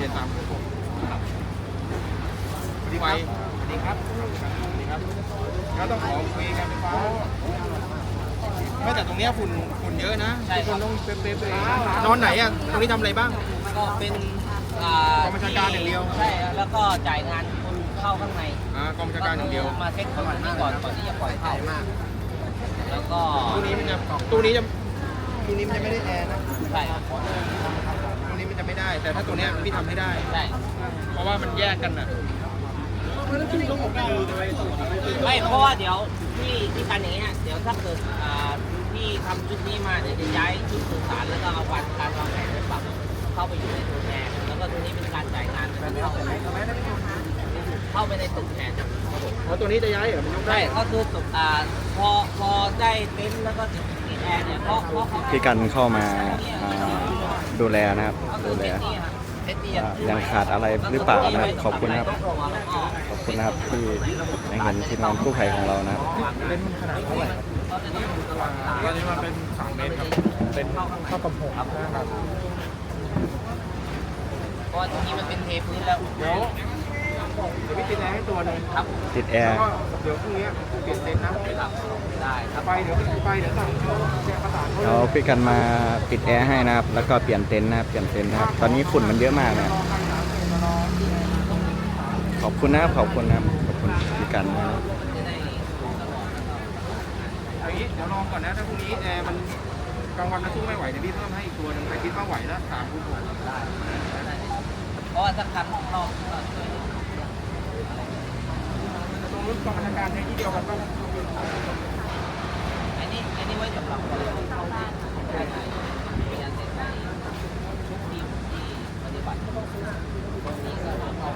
ลี่ยนตามพวกผมสวัสดีครับสวัสดีครับสวัสดีครับก็ต้องขอคุยกันไฟฟ้าไม่แต่ตรงเนี้ยฝุ่นฝุ่นเยอะนะใช่ทุกคครันบต้องเป๊ะๆนอนไหนอะตรงนี้ทำอะไรบ้าง ก็เป็นอ่ากองบัญชาการอย่างเดียว ใช่ครับแล้วก็จ่ายงานคนเข้าข้างในอ่ากองบัญชาการอย่างเดียวมาเซ็ตคนนี้ก่อนก่อนที่จะปล่อยเข้าแล้วก็ตู้นี้มันจะตู้นี้จะตู้นี้มันจะไม่ได้แอร์นะ ใช่ครับตู้นี้มัน จะไม่ได้ แต่ถ้าตัวเนี้ยพี่ทำให้ได้ใช่เพราะว่ามันแยกกันอะไม่เพราะว่าเดี๋ยวที่ที่การอย่างเงี้ยเดี๋ยวถ้าเกิดอ่าพี่ทำชุดนี้มาเดี๋ยวจะย้ายชุดสื่อสารแล้วก็เอาวันการวางแผนไปปรับเข้าไปอยู่ในตัวแทนแล้วก็ตัวนี้เป็นการจ่ายงานเข้าไปเข้าไปในตึกแทนครับผมเพราะตัวนี้จะย้ายเหรอมันยกได้ใช่เหรอก็คือตกอ่าพอพอได้เต็นท์แล้วก็ติดติดแอร์เนี่ยเพราะเพราะเขาพี่กันเข้ามาอ่า ดูแลนะครับ ดูแลเต็นท์นี่ครับเต็นท์นี่อ่ายังขาดอะไรหรือเปล่านะครับ ขอบคุณนะครับ ขอบคุณนะครับที่ได้เห็นทีมงานกู้ภัยของเรานะครับเล่นขนาดเท่าไหร่ครับตอนนี้มันเป็นสามเมตรครับ เป็นเท่ากับหกครับนะครับเพราะว่าตรงนี้มันเป็นเทพื้นแล้ว เดี๋ยวเดี๋ยวพี่ติดแอร์ให้ตัวหนึงครับติดแอแล้วร์ ก็เดี๋ยวพรุ่งนี้เปลี่ยนเต็นท์นะครับได้ครับไปเดี๋ยวไปเดี๋ยวสั่งแจ้งประสานเขาเดี๋ยวพี่กันมาติดแอร์ให้นะครับ แล้วก็เปลี่ยนเต็นท์นะครับ เปลี่ยนเต็นท์นะครับ ตอนนี้ฝุ่นมันเยอะมากนะครับ ขอบคุณนะครับขอบคุณนะครับขอบคุณพี่กันนะครับจะได้เอางี้เดี๋ยวลองก่อนนะถ้าพรุ่งนี้แอร์มันกลางวันมันสู้ไม่ไหวเดี๋ยวพี่เพิ่มให้อีกตัวหนึงใครคิดว่าไหวแล้วสามคูณหกได้ได้เพราะว่าถ้าคันของเราก็ช่วย ของรุ่นกองบัญชาการในที่เดียวกันอันนี้อันนี้ไว้สำหรับคนที่เข้าได้ใช่ใช่มีอันเสร็จให้ทุกทีมที่ปฏิบัติตรงนี้ก็เข้า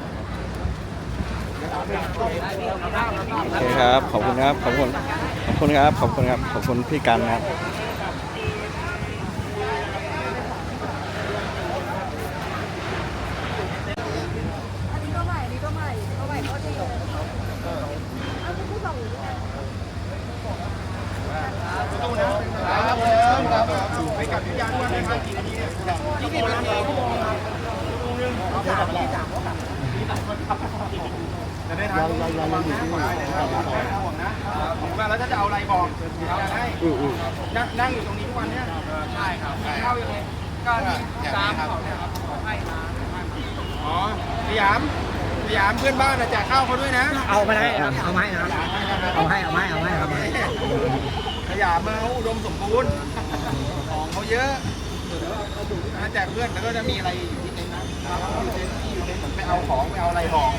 ได้พี่เอาครับโอเคครับ ขอบคุณครับ ขอบคุณ ขอบคุณครับ ขอบคุณครับ ขอบคุณพี่กันครับ อันนี้ก็ใหม่ อันนี้ก็ใหม่ก็ใหม่ก็ดีเอาคุณผู้ส่งอยู่ที่ไหน ตู้นะครับผมครับไป กับพี่ยันว่าในภาคกี่นาทีเนี่ยยี่สิบนาทีจะได้ทานเราเราเราอยู่ที่ไหนนะครับห่วงนะผมว่าแล้วถ้าจะเอาอะไรบอกเราจะให้นั่งอยู่ตรงนี้ทุกวันเนี่ยใช่ครับเข้ายังไงก็ตามเขาเนี่ยครับให้มาอ๋อสยามสยามเพื่อนบ้านนะแจกข้าวเขาด้วยนะ เอาไปให้เอาเอาให้นะเอาให้เอาให้เอาให้ครับข ยะมาเขาอุดมสมบูรณ์ของเขาเยอะมาแจกเพื่อนแล้วก็จะมีอะไรอยู่ที่เต็นท์นะอยู่เต็นท์ที่อยู่เต็นท์เหมือนไปเอาของไปเอาอะไรบอก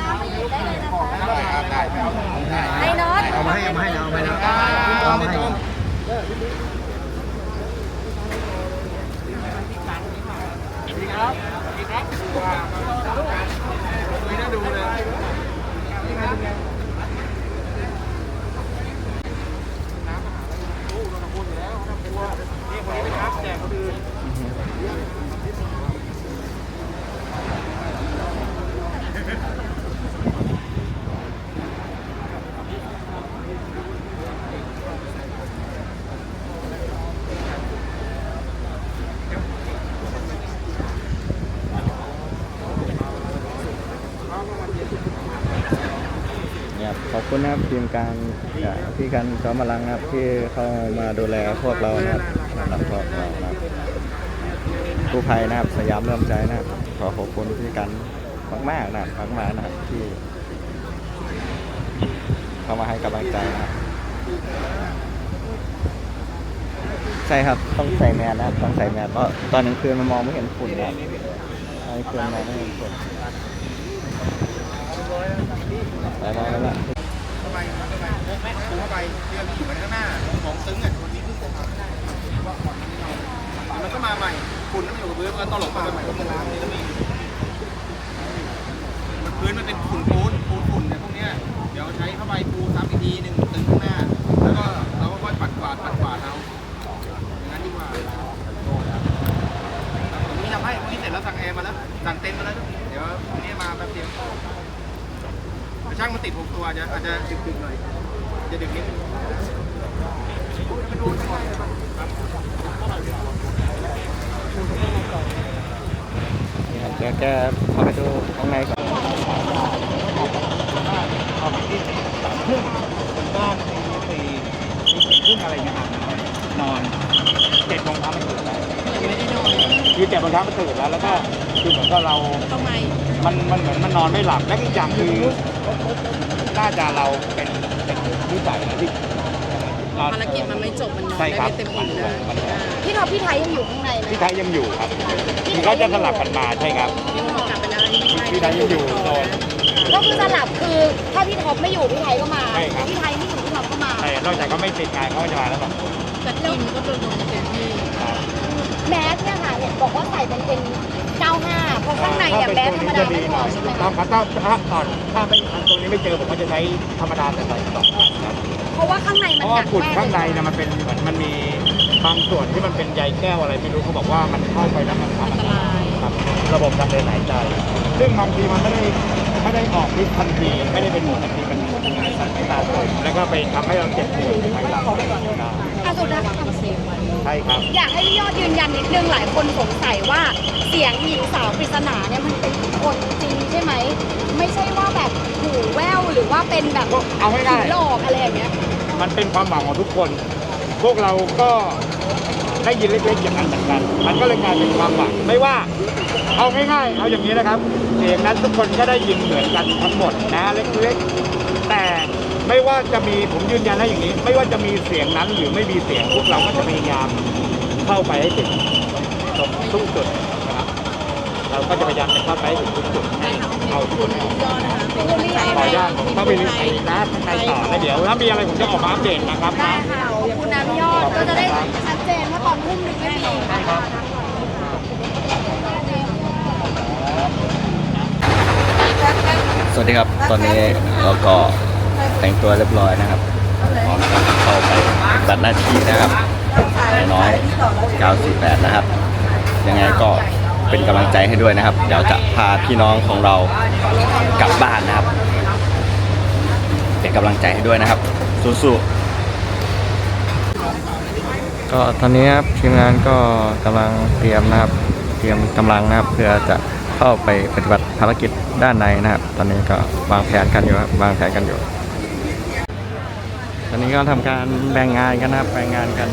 น้ำไปหยิบได้เลยนะบอกคะได้ครับได้ไปเอาของได้ไอ้น็อตเอามาให้เอามาให้เอามาให้คุณจอเอามมาคุณให้จอมสวัสดีครับสวัสดีครับคุยน่าดูเลยยังไงเป็นไงน้ำมหาลัยโอ้เราทำบุญอยู่แล้วเขาทำบุญนี่คนนี้เป็นครับแจกคนอื่น เนี่ย คุณนะครับทีมการอ่าพี่กันจอมพลังนะครับ ที่เข้ามาดูแลพวกเรานะครับนะครับพวกเรานะครับกู้ภัยนะครับสยามเริ่มใจนะครับขอขอบคุณพี่กันมากๆนะครับมากๆนะครับที่ เข้ามาให้กำลังใจนะครับใช่ครับต้องใส่แมสนะครับต้องใส่แมสเพราะตอนกลางคืนมันมองไม่เห็นฝุ่นนะครับตอนกลางคืนมองไม่เห็นฝุ่นไปแล้ว ไปแล้วเข้าไปเข้าไปเข้าไปเรือมีอยู่ข้างหน้าของซึ้งอะคนนี้เพิ่งจะทำได้ว่าก่อนที่เรามันก็มาใหม่ฝุ่นมันอยู่กับพื้นมันตลบมาใหม่ก็มันล้างนี่ก็มีมันพื้นมันเป็นฝุ่นปูนปูนฝุ่นเนี่ยพวกเนี้ยเดี๋ยวใช้ผ้าใบปูซ้ำอีกทีหนึ่งตึงข้างหน้า แล้วก็เราก็ค่อยปัดกวาดปัดกวาดเอาอย่างนั้นดีกว่าผมนี่ทำให้พวกนี้เสร็จแล้วสั่งแอร์มาแล้วสั่งเต็นท์มาแล้ว เดี๋ยวพรุ่งนี้มาแป๊บเดียว แต่ช่างมันติดหกตัวอาจจะอาจจะดึกๆหน่อยจะดึกนิดนึงนี่ครับเดี๋ยวแกเข้าไปดูข้างในก่อนเอาไปที่ครึ่งบ้านตีสี่ตีสี่ครึ่งอะไรเงี้ยครับนอนเจ็ดโมงเช้ามันตื่นแล้ว คือเจ็ดโมงเช้ามันตื่นแล้วแล้วก็คือเหมือนกับเราทำไมมันมันเหมือนมันนอนไม่หลับและอีกอย่างคือน่าจะเราเป็นเป็นนิสัยนะที่นอนภารกิจมันไม่จบมันนอนใช่ได้ครับไม่เต็มมันอิ่มห่วงมันห่วงพี่ท็อปพี่ไทยยังอยู่ข้างในไหมพี่ไทยยังอยู่ครับพี่ก็จะสลับกันมาใช่ครับพี่ท็อปกลับไปแล้วนี่ไม่ใช่พี่ไทยยังอยู่โดนก็คือสลับคือถ้าพี่ท็อปไม่อยู่พี่ไทยก็มาใช่ครับพี่ไทยไม่อยู่พี่ท็อปก็มาใช่นอกจากเขาไม่ติดงานเขาก็จะมาแล้วสองคนแต่ทีมก็เป็นคนเต็มที่ครับ แมสเนี่ยค่ะเห็นบอกว่าใส่เป็นเป็น95เพราะข้างในเนี่ยแมสธรรมดาไม่พอใช่ไหมต้อคะงครับถ้าถ้าก่อนถ้าไม่อันตรงนี้ไม่เจอผมก็จะใช้ธรรมดาแต่ใส่สองอันครับเพราะว่าข้างในเพมันราะหว่านักฝุ่นมากข้างในเนี่ยมันเป็นเหมือนมันมีบางส่วนที่มันเป็นใยแก้วอะไรไม่รู้เขาบอกว่ามันเข้าไปแล้วมันอันตรายครับระบบการเดินหายใจ ซึ่งบางทีมันไม่ได้ไม่ได้ออกฤทธิ์ทันทีไม่ได้เป็นหมดทันทีมันไม่ตาเลยแล้วก็ไปทำให้เราเจ็บปวดในภายหลังได้ อะสุดท้ายทำเสียงไว้ ใช่ครับ อยากให้พี่ยอดยืนยันนิดนึงหลายคนสงสัยว่าเสียงหญิงสาวปริศนาเนี่ยมันเป็นคนจริงใช่ไหม ไม่ใช่ว่าแบบหูแว่วหรือว่าเป็นแบบเอาง่ายๆผีหลอกอะไรอย่างเงี้ย มันเป็นความหวังของทุกคน พวกเราก็ได้ยินเล็กๆอย่างนั้นเหมือนกัน มันก็เลยกลายเป็นความหวัง ไม่ว่า เอาง่ายๆ เอาอย่างนี้นะครับ เสียงนั้นทุกคนก็ได้ยินเหมือนกันทั้งหมดนะเล็กๆ แต่ ไม่ว่าจะมีผมยืนยันให้อย่างนี้ ไม่ว่าจะมีเสียงนั้นหรือไม่มีเสียงพวกเราก็จะพยายามเข้าไปให้ถึงตรงทุกจุดนะครับเราก็จะพยายามจะเข้าไปให้ถึงทุกจุดให้เอาทุกคนให้ออกขออนุญาตผมเข้าไปในในร้านข้างในต่อแล้วเดี๋ยวถ้ามีอะไรผมจะออกมาอัปเดตนะครับได้ค่ะขอบคุณนะพี่ยอดก็จะได้ชัดเจนว่าตอนทุ่มหนึ่งไม่มีนะคะสวัสดีครับ ตอนนี้เราก็ แต่งตัวเรียบร้อยนะครับพร้อมจะเข้าไปปฏิบัติหน้าที่นะครับนายน้อย 948 นะครับ ยังไงก็เป็นกำลังใจให้ด้วยนะครับ เดี๋ยวจะพาพี่น้องของเรากลับบ้านนะครับ เป็นกำลังใจให้ด้วยนะครับ สู้ๆก็ตอนนี้ครับทีมงานก็กำลังเตรียมนะครับ เตรียมกำลังนะครับ เพื่อจะเข้าไปปฏิบัติภารกิจด้านในนะครับ ตอนนี้ก็วางแผนกันอยู่ครับวางแผนกันอยู่ อนนี้ก็ทำการแบ่งงานกันนะครับแบ่งงานกัน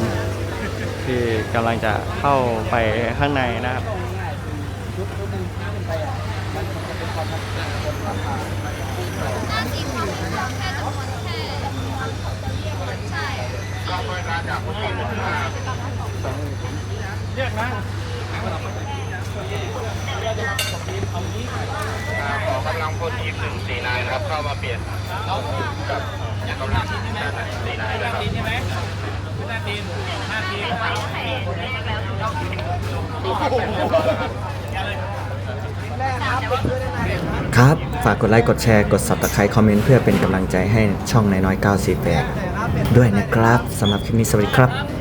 ที่กำลังจะเข้าไปข้างในนะครับขอกำลังพลอีกหนึ่งสี่นายนะครับ เข้ามาเปลี่ยนกับ อยากกำลังสี่นายนะครับครับ ฝากกดไลค์ กดแชร์ กด subscribe คอมเมนต์เพื่อเป็นกำลังใจให้ช่องน้อยๆ948 ด้วยนะครับสำหรับคลิปนี้สวัสดีครับ